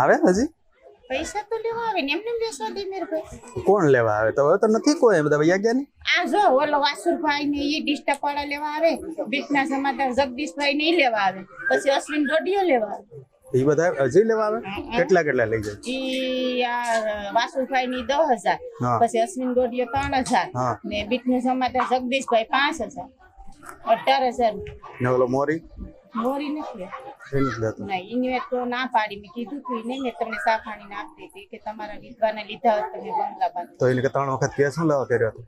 આવે હજી? પૈસા તો લેવા આવે ને એમને કોણ લેવા આવે? તો હવે તો નથી કોઈ બધા વૈયા ગયા ને આ જો ઓલો વાસુરભાઈ ને એ ડિસ્ટર્બ વાળા લેવા આવે બીટના સમાધાન જગદીશભાઈ ને લેવા આવે પછી અશ્વિન ડોડિયો લેવા આવે. એ બધા હજી લેવા આવે? કેટલા કેટલા લઈ જાય? ઈ આ વાસુભાઈ ની દસ હજાર પછી અશ્વિન ડોડિયો ત્રણ હજાર. ને બીટનું સમાચાર જગદીશભાઈ પાંચ હજાર અઢાર હજાર. ને ઓલો મોરી? મોરી નથી એ નથી લેતો. ના ઇન્વે તો ના પાડી. મેં કીધું તું એને મેં તમને સાફાણી ના આપી હતી કે તમારા વિધવાને લીધા હોત તમે બંગલા બાંધો તો એને કે ત્રણ વખત કેસ શું લેવા કર્યો હતો?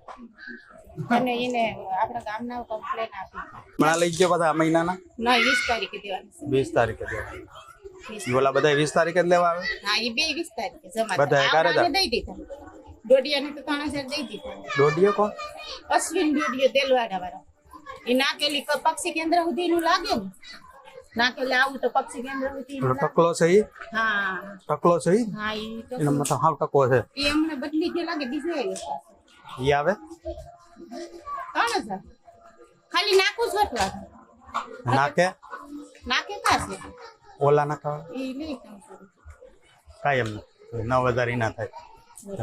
અને એને આપણા ગામના કમ્પ્લેન આપી. મણા લઈ ગયો બધા મહિનાના? ના વીસ તારીખે દેવાની. વીસ તારીખે દેવાની. ઓલા બધા વીસ તારીખે જ લેવા આવે હા એ બે વીસ તારીખે જમા બધા. કારે દઈ દીધા. દોડિયાને તો ત્રણ હજાર દઈ દીધા. દોઢિયો કોણ? અશ્વિન દોડિયો તેલવાડા વાળા એ નાકેલી પક્ષી કેન્દ્ર સુધી નું લાગે ને નાકેલી આવું તો પક્ષી કેન્દ્ર સુધી ટકલો છે ઈ? હા. ટકલો છે ઈ? હા એ એનો મતલબ હાવ ટકો છે. એ હમણાં બદલી જે લાગે બીજે ઈ આવે? ખાલી નાકું છોટવા નાકે નાકે ઓલા લઈ ત્રણસો એમ નવ હજાર ઈ ના થાય.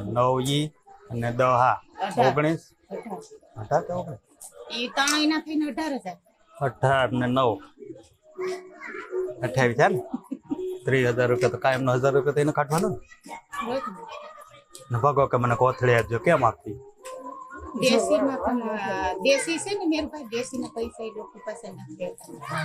નવ ઈ અને દહ હા ઓગણીસ. અઢાર. અઢાર કે ઓગણીસ એ ત્રણ એના થઈને અઢાર હજાર. અઢાર ને નવ. અઠાવીસ ને? ત્રીસ હજાર રૂપિયા તો કાયમ નો હજાર રૂપિયા તો એને કાઢવાનું ને. ને. ભગો કે મને કોથળી આપજો કેમ આપતી દેશીમાં પણ દેશી છે ને મેરભાઈ દેશીના પૈસા એ લોકો પાસે નથી દેતા